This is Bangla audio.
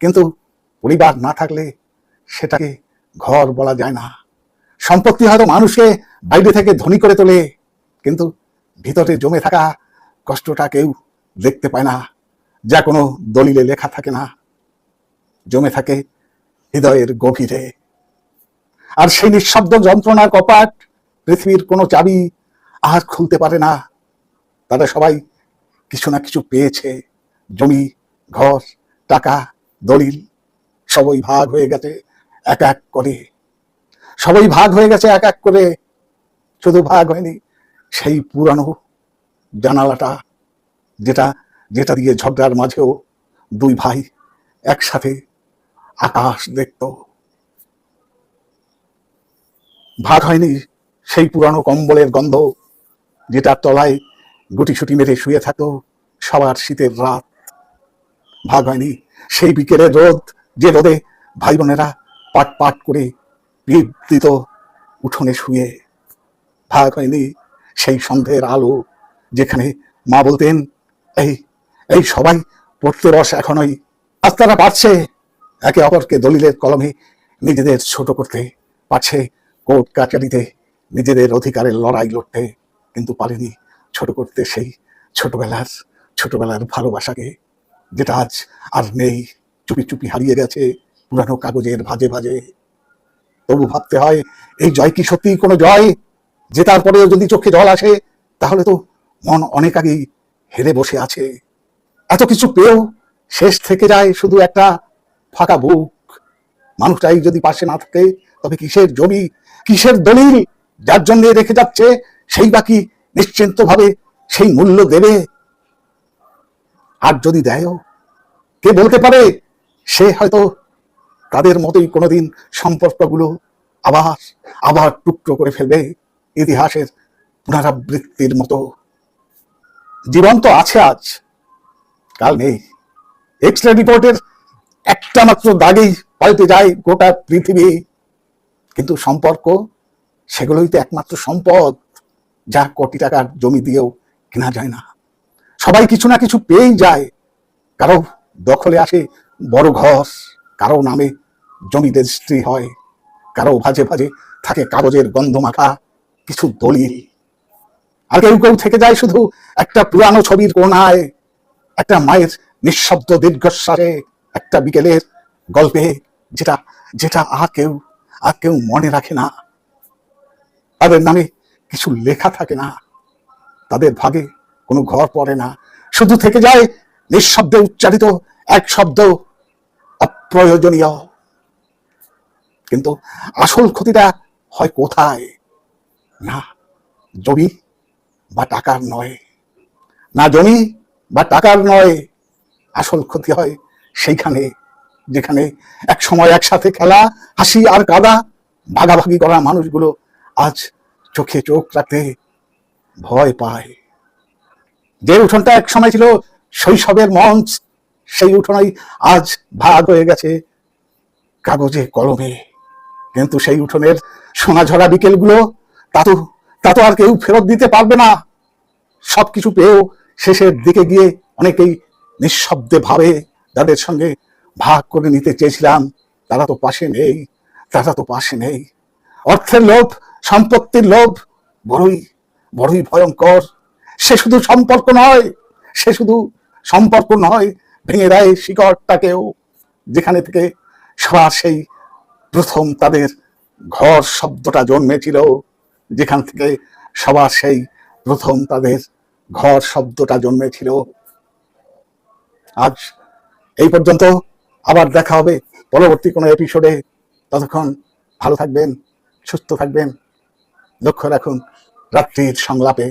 কিন্তু পরিবার না থাকলে সেটাকে ঘর বলা যায় না। সম্পত্তি হয়তো মানুষকে বাইরে থেকে ধনী করে তোলে, কিন্তু ভিতরে জমে থাকা কষ্টটা কেউ দেখতে পায় না, যা কোনো দলিলে লেখা থাকে না। জমে থাকে হৃদয়ের গভীরে। আর সেই নিঃশব্দ যন্ত্রণার কপাট পৃথিবীর কোনো চাবি আর খুলতে পারে না। তারা সবাই কিছু না কিছু পেয়েছে, জমি, ঘর, টাকা দলিল সবই ভাগ হয়ে গেছে, এক এক করে। সবই ভাগ হয়ে গেছে, এক এক করে। শুধু ভাগ হয়নি, সেই পুরানো জানালাটা, যেটা যেটা দিয়ে ঝগড়ার মাঝেও দুই ভাই একসাথে আকাশ দেখত। ভাগ হয়নি, সেই পুরানো কম্বলের গন্ধ যেটার তলায় গুটি গুটিসুটি মেরে শুয়ে থাকতো সবার শীতের রাত। ভাগ হয়নি সেই বিকেলের রোদ, যে রোদে ভাই বোনেরা পাট পাট করে দিত উঠোনে শুয়ে ভাগ হয়নি সেই সন্ধ্যের আলো যেখানে মা বলতেন, এই এই সবাই পড়তে রস এখনই। আজ তারা পারছে একে অপরকে দলিলের কলমে নিজেদের ছোট করতে, পারছে কোর্ট কাচারিতে নিজেদের অধিকারের লড়াই লড়তে, কিন্তু পারেনি ছোট করতে সেই ছোটবেলার ছোটবেলার ভালোবাসাকে। যেটা আজ আর নেই। চুপি চুপি হারিয়ে গেছে পুরানো কাগজের ভাজে ভাজে। তবু ভাবতে হয়, এই জয় কি সত্যি কোনো জয়? জেতার পরেও যদি চোখে জল আসে, তাহলে তো মন অনেক আগেই হেরে বসে আছে। এত কিছু পেয়েও শেষ থেকে যায় শুধু একটা ফাঁকা বুক। মানুষটাই যদি পাশে না থাকে, তবে কিসের জমি, কিসের দলিল? যার জন্য রেখে যাচ্ছে, সেই বাকি নিশ্চিন্ত ভাবে সেই মূল্য দেবে। আর যদি দেয়ও, কে বলতে পারে? সে হয়তো তাদের মতোই কোনোদিন সম্পর্কগুলো আবার আবার টুকরো করে ফেলবে ইতিহাসের পুনরাবৃত্তির মতো। জীবন তো আছে আজ, কাল নেই। এক্স রে রিপোর্টের একটা মাত্র দাগেই পাল্টে যায় গোটা পৃথিবী। কিন্তু সম্পর্ক, সেগুলোই তো একমাত্র সম্পদ, যা কোটি টাকার জমি দিয়েও কেনা যায় না। সবাই কিছু না কিছু পেয়েই যায়। কারও দখলে আসে বড় ঘর কারও নামে জমি রেজিস্ট্রি হয়, কারও ভাজে ভাজে থাকে কাগজের গন্ধ মাখা কিছু দলিল। আর কেউ কেউ থেকে যায় শুধু একটা পুরানো ছবির কোনায় একটা মায়ের নিঃশব্দ দীর্ঘশ্বাসে, একটা বিকেলের গল্পে যেটা যেটা আর কেউ আর কেউ মনে রাখে না। তাদের নামে কিছু লেখা থাকে না। তাদের ভাগে কোনো ঘর পড়ে না। শুধু থেকে যায় নিঃশব্দে উচ্চারিত এক শব্দ, অপ্রয়োজনীয়। কিন্তু আসল ক্ষতিটা হয় কোথায়? না জমি বা টাকার নয়। না জমি বা টাকার নয়। আসল ক্ষতি হয় সেইখানে, যেখানে এক সময় একসাথে খেলা, হাসি আর কাদা, ভাগাভাগি করা মানুষগুলো আজ চোখে চোখ রাখতে ভয় পায়। যে উঠোনটা এক সময় ছিল শৈশবের মঞ্চ, সেই উঠোনই আজ ভাগ হয়ে গেছে কাগজে কলমে। কিন্তু সেই উঠোনের সোনাঝরা বিকেলগুলো, তা তো তা তো আর কেউ ফেরত দিতে পারবে না। সব কিছু পেয়েও শেষের দিকে গিয়ে অনেকেই নিঃশব্দে ভাবে যাদের সঙ্গে ভাগ করে নিতে চেয়েছিলাম। তারা তো পাশে নেই, তারা তো পাশে নেই। অর্থের লোভ, সম্পত্তির লোভ, বড়ই বড়ই ভয়ঙ্কর। সে শুধু সম্পর্ক নয়, সে শুধু সম্পর্ক নয়, ভেঙে দেয় শিকড়টাকেও। যেখানে থেকে সবার সেই প্রথম তাদের ঘর শব্দটা জন্মেছিল, যেখান থেকে সবার সেই প্রথম তাদের ঘর শব্দটা জন্মেছিল। আজ এই পর্যন্ত আবার দেখা হবে পরবর্তী কোনো এপিসোডে ততক্ষণ ভালো থাকবেন, সুস্থ থাকবেন। লক্ষ্য রাখুন, রাত্রির সংলাপে